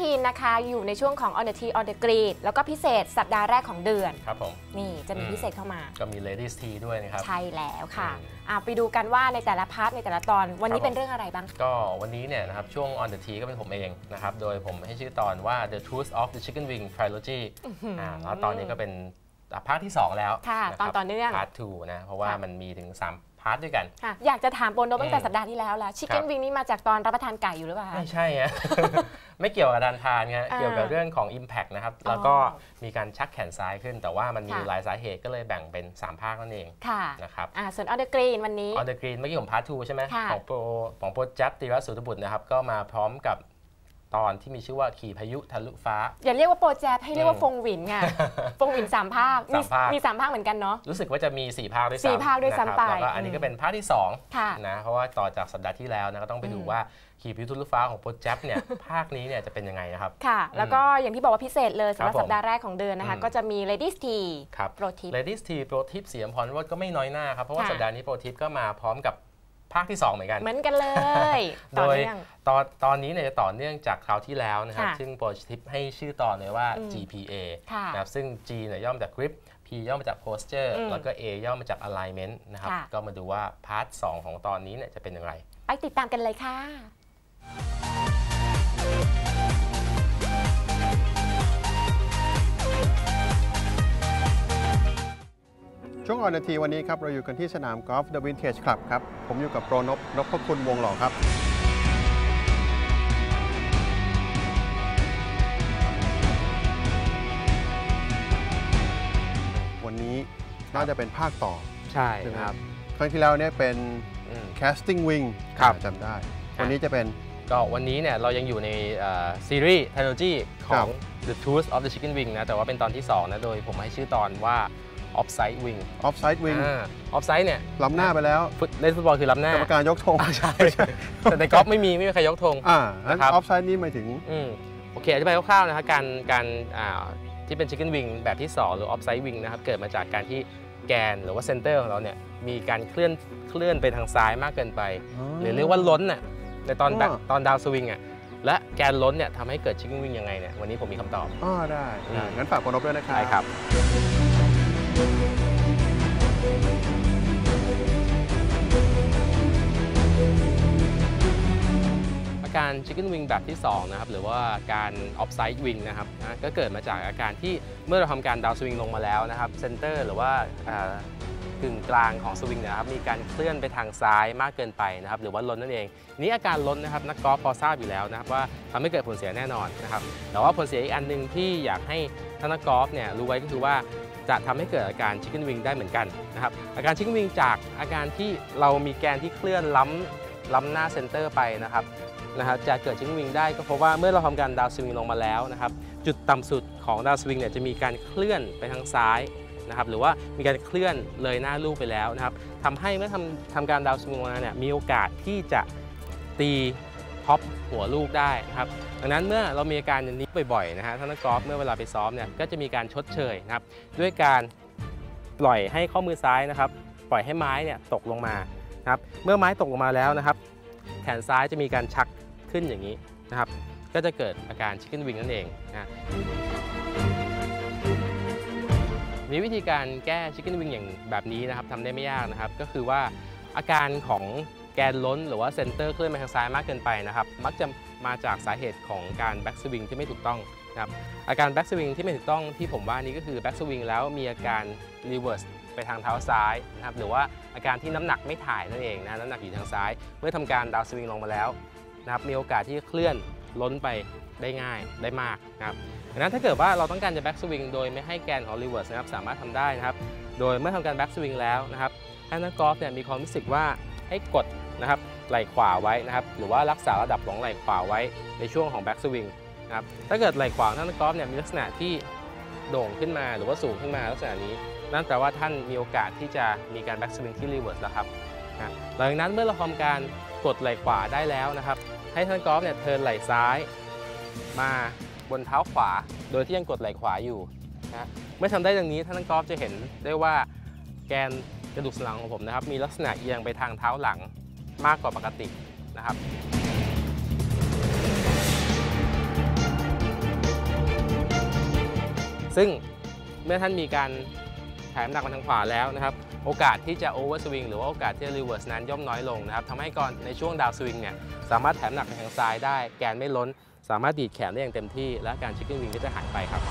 กลับมาครับ X Teen นะคะ อยู่ในช่วงของ On the Tea on the Green แล้วก็พิเศษสัปดาห์แรกของเดือน ครับผม นี่จะมีอืมพิเศษเข้ามา ก็มี Ladies Tea ด้วยนะครับ ใช่แล้วค่ะอืมอะไปดูกันว่าในแต่ละพาร์ทในแต่ละตอน วันนี้ครับผมเป็นเรื่องอะไรบ้าง ก็วันนี้เนี่ยนะครับ ช่วง On the Tea ก็เป็นผมเองนะครับ โดยผมให้ชื่อตอนว่า The Truth of the Chicken Wing Trilogy อ่าแล้วตอนนี้ก็เป็นภาคที่ 2 แล้วค่ะะครับตอนต่อเนื่องพาร์ท2นะ เพราะว่าค่ะมันมีถึง 3 พาร์ทด้วยกันค่ะอยากจะถามโปนโนตั้งแต่อืมสัปดาห์ที่แล้วแล้วชิคครัเก้นบวิงนี่มาจากตอนรับประทานไก่อยู่หรือเปล่าคะไม่ใช่ฮะไม่เกี่ยวกับการทานไงอ่าเกี่ยวกับเรื่องของ Impact นะครับอ๋อแล้วก็มีการชักแขนซ้ายขึ้น แต่ว่ามันมีค่ะหลายสาเหตุก็เลยแบ่งเป็น 3 ภาคนั่นเองค่ะนะครับอ่าส่วน On the Green วันนี้ On the Green เมื่อกี้ผมพาร์ท2ใช่ไหมค่ะของโปรของโปรจับติรัสสุตบุตรนะครับก็มาพร้อมกับ ตอนที่มีชื่อว่าขี่พายุทะลุฟ้า อย่าเรียกว่าโปรแจบให้เรียกว่าอืมฟงหวินไงฟงหวินสามภาคสามภาคมีสามภาคเหมือนกันเนาะรู้สึกว่าจะมี4ภาคด้วยซ้ำสี่ภาคด้วยซ้ำไปนะครับแล้วก็อันนี้อืมก็เป็นภาคที่ค่ะ2นะเพราะว่าต่อจากสัปดาห์ที่แล้วนะก็ต้องไปดูอืมว่าขี่พายุทะลุฟ้าของโปรจับเนี่ยภาคนี้เนี่ยจะเป็นยังไงนะครับค่ะ แล้วก็อย่างที่บอกว่าพิเศษเลยสำหรับครับผมสัปดาห์แรกของเดือนนะคะอืมก็จะมี Ladies Tea ครับโปรทิป Ladies Tea โปรทิปเสียมพรวดก็ไม่น้อยหน้าครับเพราะว่าค่ะสัปดาห์นี้โปรทิปก็มาพร้อมกับ ภาคที่ 2 เหมือนกัน เหมือนกันเลย โดต่อยเนื่องตอนตอนนี้เนี่ยจะต่อเนื่องจากคราวที่แล้วนะครับค่ะซึ่งโปรทิปให้ชื่อตอนเลยว่าอืม GPA ค่ะนะครับซึ่ง G เนี่ยย่อมาจาก grip P ย่อมาจาก posture อืมแล้วก็ A ย่อมาจาก alignment นะครับค่ะก็มาดูว่าพาร์ท 2 ของตอนนี้เนี่ยจะเป็นอย่างไร ไปติดตามกันเลยค่ะ ออนนาทีวันนี้ครับ เราอยู่กันที่สนามกอล์ฟ The Vintage Club ครับ ผมอยู่กับโปรนบนพคุณวงหล่อครับ วันนี้น่าจะเป็นภาคต่อใช่ใช่ไหมครับ ครั้งที่แล้วเนี่ยเป็น อืม casting wing ครับ จำได้ วันนี้จะเป็น ก็วันนี้เนี่ยเรายังอยู่ในเอ่อซีรีส์ trilogy ขครัอง บ The Truth of the Chicken Wing นะแต่ว่าเป็นตอนที่ 2 นะ โดยผมให้ชื่อตอนว่า Offside Wing offside wing อ่า Offside เนี่ยล้ำหน้าไปแล้วฟุตเล่นฟุตบอลคือล้ำหน้ากรรมการยกธงอ่าใช่แต่ในกอล์ฟไม่มีไม่มีใครยกธงอ่าแล้วนะครับ offside นี่หมายถึงอืมโอเคอธิบายคร่าวๆนะครับการการอ่าที่เป็น Chicken Wing แบบที่ 2 หรือ Offside Wing นะครับเกิดมาจากการที่แกนหรือว่าเซนเตอร์ของเราเนี่ยมีการเคลื่อนเคลื่อนไปทางซ้ายมากเกินไป หรือเรียกว่าล้นน่ะในตอนแบบอ๋อตอนดาวสวิงอะและแกนล้นเนี่ยทำให้เกิดชิคกิ้งวิ่งยังไงเนี่ยวันนี้ผมมีคำตอบอ๋อได้อืได้มงั้นฝากโปรนบด้วยนะครับใช่ครับ อาการ Chicken Wing แบบที่2นะครับหรือว่าการ Offside Wing นะครับนะก็เกิดมาจากอาการที่เมื่อเราทำการดาวสวิงลงมาแล้วนะครับเซนเตอร์หรือว่ากึ่งกลางของสวิงนะครับมีการเคลื่อนไปทางซ้ายมากเกินไปนะครับหรือว่าล้นนั่นเอง นี้อาการล้นนะครับนักกอล์ฟพอทราบอยู่แล้วนะครับว่าทำให้เกิดผลเสียแน่นอนนะครับแต่ว่าผลเสียอีกอันหนึ่งที่อยากให้ท่านนักกอล์ฟเนี่ยรู้ไว้ก็คือว่า จะทำให้เกิดอาการชิคเก้นวิงได้เหมือนกันนะครับอาการชิคเก้นวิงจากอาการที่เรามีแกนที่เคลื่อนล้ำล้ำหน้าเซนเตอร์ไปนะครับนะครับจะเกิดชิคเก้นวิงได้ก็เพราะว่าเมื่อเราทำการดาวสวิงลงมาแล้วนะครับจุดต่ำสุดของดาวสวิงเนี่ยจะมีการเคลื่อนไปทางซ้ายนะครับหรือว่ามีการเคลื่อนเลยหน้าลูกไปแล้วนะครับทำให้เมื่อทำทำการดาวสวิงลงมาเนี่ยมีโอกาสที่จะตี ท็อปหัวลูกได้นะครับดังนั้นเมื่อเรามีอาการอย่างนี้บ่อยๆนะฮะท่านนักกอล์ฟเมื่อเวลาไปซ้อมเนี่ยก็จะมีการชดเชยนะครับด้วยการปล่อยให้ข้อมือซ้ายนะครับ ปล่อยให้ไม้เนี่ยตกลงมานะครับเมื่อไม้ตกลงมาแล้วนะครับ แขนซ้ายจะมีการชักขึ้นอย่างนี้นะครับ ก็จะเกิดอาการชิคเก้นวิงนั่นเองนะมีวิธีการแก้ชิคเก้นวิงอย่างแบบนี้นะครับทำได้ไม่ยากนะครับ ก็คือว่าอาการของ แกนล้นหรือว่าเซนเตอร์เคลื่อนไปทางซ้ายมากเกินไปนะครับ มักจะมาจากสาเหตุของการแบ็กสวิงที่ไม่ถูกต้องนะครับอาการแบ็กสวิงที่ไม่ถูกต้องที่ผมว่านี้ก็คือแบ็กสวิงแล้วมีอาการรีเวิร์สไปทางเท้าซ้ายนะครับหรือว่าอาการที่น้ำหนักไม่ถ่ายนั่นเองนะน้ำหนักอยู่ทางซ้าย เมื่อทำการดาวสวิงลงมาแล้วนะครับมีโอกาสที่เคลื่อนล้นไปได้ง่ายได้มากนะครับดังนั้นถ้าเกิดว่าเราต้องการจะแบ็กสวิงโดยไม่ให้แกนของรีเวิร์สนะครับสามารถทำได้นะครับโดยเมื่อทำการแบ็กสวิงแล้วนะครับให้นักกอล์ฟเนี่ยมีความรู้สึกว่าให้กด นะครับไหล่ขวาไว้นะครับหรือว่ารักษาระดับของไหล่ขวาไว้ในช่วงของแบ็กสวิงนะครับถ้าเกิดไหล่ขวาท่านกอล์ฟเนี่ยมีลักษณะที่โด่งขึ้นมาหรือว่าสูงขึ้นมาลักษณะนี้ นั่นแปลว่าท่านมีโอกาสที่จะมีการแบ็กสวิงที่รีเวิร์สแล้วครับนะหลังจากนั้นเมื่อเราทำการกดไหล่ขวาได้แล้วนะครับ ให้ท่านกอล์ฟเนี่ยเทินไหล่ซ้าย มาบนเท้าขวา โดยที่ยังกดไหล่ขวาอยู่นะเมื่อทำได้ดังนี้ท่านกอล์ฟจะเห็นได้ว่าแกนกระดูกสันหลังของผมนะครับ มีลักษณะเอียงไปทางเท้าหลัง มากกว่าปกตินะครับซึ่งเมื่อท่านมีการแถมหนักมาทางขวาแล้วนะครับ โอกาสที่จะโอเวอร์สวิงหรือว่าโอกาสที่จะรีเวิร์สนั้นย่อมน้อยลงนะครับทำให้ก่อนในช่วงดาวสวิงเนี่ยสามารถแถมหนักไปทางซ้ายได้ แกนไม่ล้น สามารถดีดแขนได้อย่างเต็มที่ และการชิคกี้นวิงก็จะหายไปครับ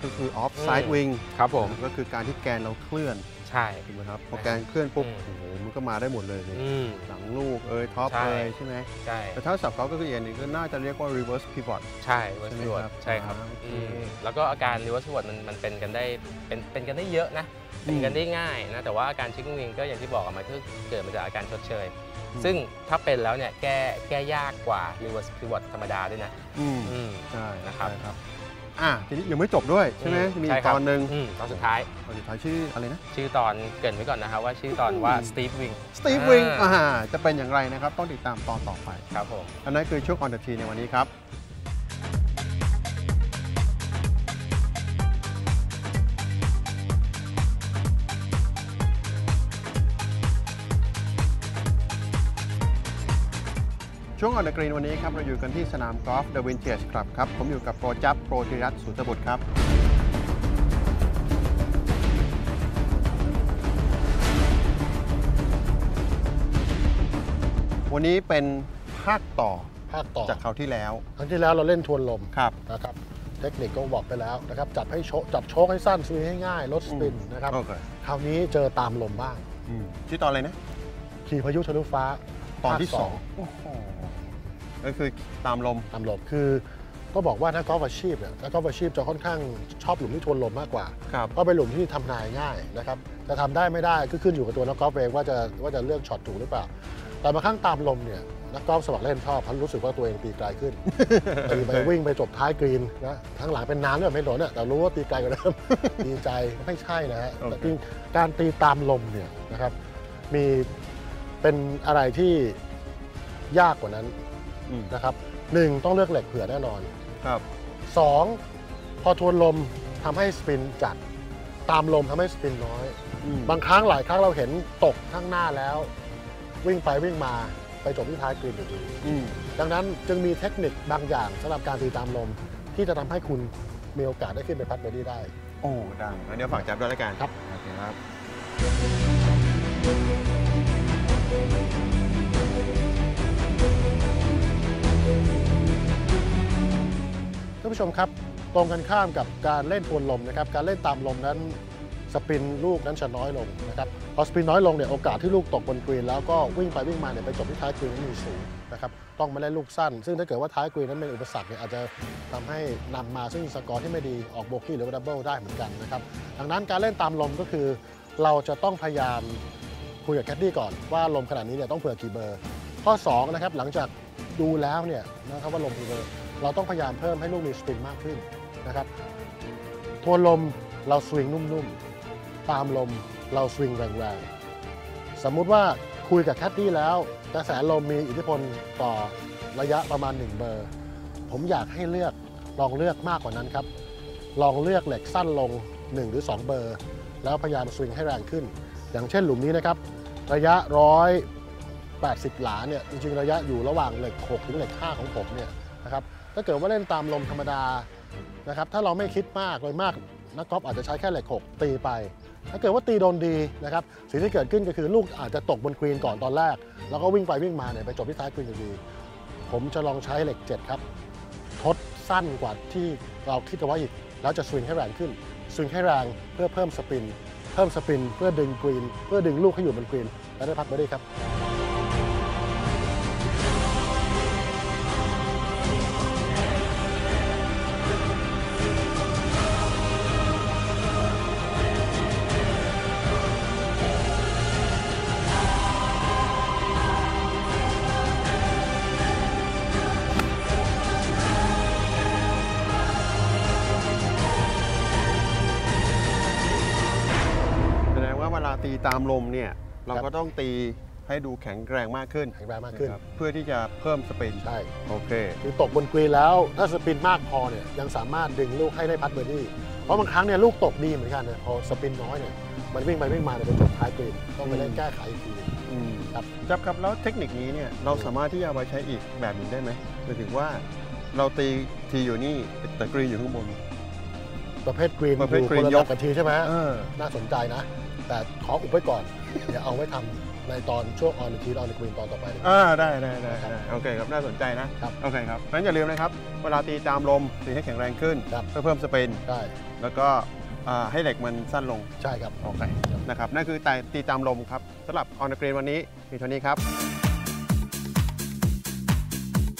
ที่แท้ก็คือ off side wing ครับผม ก็คือการที่แกนเราเคลื่อนใช่ถูกไหมครับพอแกนเคลื่อนปุ๊บอืมโอ้โหมันก็มาได้หมดเลยนี่อืมหลังลูกเอยท็อปใช่เอยใช่ไหมใช่แต่ถ้าสับเขาก็คืออีกอย่างหนึ่งก็น่าจะเรียกว่า reverse pivot ใช่เวอร์ใช่สไหมวดครับใช่ครับอ่าโอเคอืมแล้วก็อาการรีเวอร์สวดมันมันเป็นกันได้เป็นเป็นกันได้เยอะนะเป็นกันได้ง่ายนะแต่ว่าอาการชิคกิ้งวิงก็อย่างที่บอกอะมันก็เกิดมาจากอาการชดเชยซึ่งถ้าเป็นแล้วเนี่ยแก้แก้ยากกว่า reverse pivot ธรรมดาด้วยนะ อืมอืมใช่นะครับใช่ครับ อะทีนี้ยังไม่จบด้วย ใช่ไหมมีอีกคตรับอนหนึ่งอืมตอนสุดท้ายตอนสุดท้ายชื่ออะไรนะ ชื่อตอนเกรินไว้ก่อนนะครับว่าชื่อตอนว่า Steve Wing Steve Wing อ่าจะเป็นอย่างไรนะครับ ต้องติดตามตอนต่อไปครับผมอันนั้นคือช่วง on the tee ในวันนี้ครับ ช่วง on the green วันนี้ครับเราอยู่กันที่สนามกอล์ฟ The Vintage Club ครับ ผมอยู่กับโปรจับโปรธิรัตน์สุตบุตรครับ วันนี้เป็นภาคต่อภาคต่อจากคราวที่แล้ว ครั้งที่แล้วเราเล่นทวนลมครับ นะครับ เทคนิคก็บอกไปแล้วนะครับ จับให้โชจับโชคให้สั้นสวิงให้ง่ายลดสปินนะครับโอเค คราวนี้เจอตามลมบ้าง อืมชื่อตอนอะไรนะ ขี่พายุทะลุฟ้าตอนที่ภาคสองโอ้โห ก็คือตามลม ตามลมคือก็บอกว่านักกอล์ฟอาชีพเนี่ยนักกอล์ฟอาชีพจะค่อนข้างชอบหลุมที่ทวนลมมากกว่า ครับ ก็เป็นหลุมที่ทำนายง่ายนะครับจะทำได้ไม่ได้ก็ขึ้นอยู่กับตัวนักกอล์ฟเองว่าจะว่าจะเลือกช็อตถูกหรือเปล่า แต่บางครั้งตามลมเนี่ยนักกอล์ฟสมัครเล่นชอบเพราะรู้สึกว่าตัวเองตีไกลขึ้น ตีไปวิ่งไปจบท้ายกรีนนะทั้งหลังเป็นน้ำด้วยไม่โดนเนี่ยแต่รู้ว่าตีไกลกว่าเดิม ดีใจไม่ใช่นะฮะโอเค แต่จริงการตีตามลมเนี่ยนะครับมีเป็นอะไรที่ยากกว่านั้นอืม นะครับหนึ่งต้องเลือกเหล็กเผื่อแน่นอนครับสองพอทวนลมทำให้สปินจัดตามลมทำให้สปินน้อยอืมบางครั้งหลายครั้งเราเห็นตกข้างหน้าแล้ว วิ่งไปวิ่งมาไปจบที่ท้ายกรีนอยู่ดีอืมดังนั้นจึงมีเทคนิคบางอย่างสำหรับการตีตามลม ที่จะทำให้คุณมีโอกาสได้ขึ้นไปพัดเบอร์ดี้ได้ โอ้ดังงั้นเดี๋ยวฝากจับด้วยแล้วกันครับโอเคครับ ผู้ชมครับ ตรงกันข้ามกับการเล่นทวนลมนะครับ การเล่นตามลมนั้นสปินลูกนั้นจะน้อยลงนะครับ พอสปินน้อยลงเนี่ยโอกาสที่ลูกตกบนกรีนแล้วก็วิ่งไปวิ่งมาเนี่ยไปจบที่ท้ายกรีนนั้นมีสูงนะครับ ต้องมาเล่นลูกสั้น ซึ่งถ้าเกิดว่าท้ายกรีนนั้นเป็นอุปสรรคเนี่ยอาจจะทำให้นำมาซึ่งสกอร์ที่ไม่ดีออกโบกี้หรือดับเบิลได้เหมือนกันนะครับ ดังนั้นการเล่นตามลมก็คือ เราจะต้องพยายามคุยกับแคดดี้ก่อนว่าลมขนาดนี้เนี่ยต้องเผื่อกี่เบอร์ ข้อ2นะครับหลังจากดูแล้วเนี่ยนะครับว่าลมกี่เบอร์ เราต้องพยายามเพิ่มให้ลูกมีสปินมากขึ้นนะครับทวนลมเราสวิงนุ่มๆ ตามลมเราสวิงแรงๆ สมมุติว่าคุยกับแคดดี้แล้ว กระแสลมมีอิทธิพลต่อระยะประมาณ 1 เบอร์ ผมอยากให้เลือกลองเลือกมากกว่านั้นครับ ลองเลือกเหล็กสั้นลง 1 หรือ 2 เบอร์ แล้วพยายามสวิงให้แรงขึ้น อย่างเช่นหลุมนี้นะครับ ระยะร้อย80 หลาเนี่ยจริงๆ ระยะอยู่ระหว่างเหล็ก 6 ถึงเหล็ก 5 ของผมเนี่ย นะครับถ้าเกิดว่าเล่นตามลมธรรมดานะครับถ้าเราไม่คิดมากโดยมากนักกอล์ฟอาจจะใช้แค่เหล็ก6ตีไป ถ้าเกิดว่าตีโดนดีนะครับสิ่งที่เกิดขึ้นก็คือลูกอาจจะตกบนกรีนก่อนตอนแรก แล้วก็วิ่งไปวิ่งมาเนี่ยไปจบที่ท้ายกรีนอยู่ดี ผมจะลองใช้เหล็ก 7 ครับทดสั้นกว่าที่เราคิดเอาไว้อีก แล้วจะสวิงให้แรงขึ้นสวิงให้แรงเพื่อเพิ่มสปิน เพิ่มสปินเพื่อดึงกรีน เพื่อดึงลูกให้อยู่บนกรีน และได้พัดไปได้ครับ ตีตามลมเนี่ยเราครับก็ต้องตีให้ดูแข็งแกร่งมากขึ้นแข็งแรงมากขึ้นนะครับเพื่อที่จะเพิ่มสปินใช่โอเคคือตกบนกรีนแล้วถ้าสปินมากพอเนี่ยยังสามารถดึงลูกให้ได้พัดเบอร์ดี้เพราะบางครั้งเนี่ยลูกตกดีเหมือนกันนะพอสปินน้อยเนี่ยมันวิ่งไปวิ่งมาเนี่ยไปจบท้ายกรีนต้องไปเล่นแก้ไขอีกทีหนึ่งอืมครับจับครับแล้วเทคนิคนี้เนี่ยเราสามารถที่จะเอาไปใช้อีกแบบหนึงได้ไหมหมายถึงว่าเราตีทีอยู่นี่แต่กรีนอยู่ข้างบนประเภทกรีนประเภทอยู่กรีนคนละยแบกบกับทีใช่ไหมเออน่าสนใจนะ แต่ขออุบไว้ก่อน เดี๋ยวเอาไว้ทำในตอนช่วงออนทีออนกรีนตอนต่อไปดีกว่าอ่าได้ได้ได้ครับได้โอเคครับน่าสนใจนะครับโอเคครับงั้นอย่าลืมนะครับ เวลาตีตามลมตีให้แข็งแรงขึ้นครับเพื่อเพิ่มสปินได้แล้วก็อ่าให้เหล็กมันสั้นลงใช่ครับโอเคนะครับนั่นคือแต่ตีตามลมครับสำหรับออนกรีนวันนี้มีเท่านี้ครับ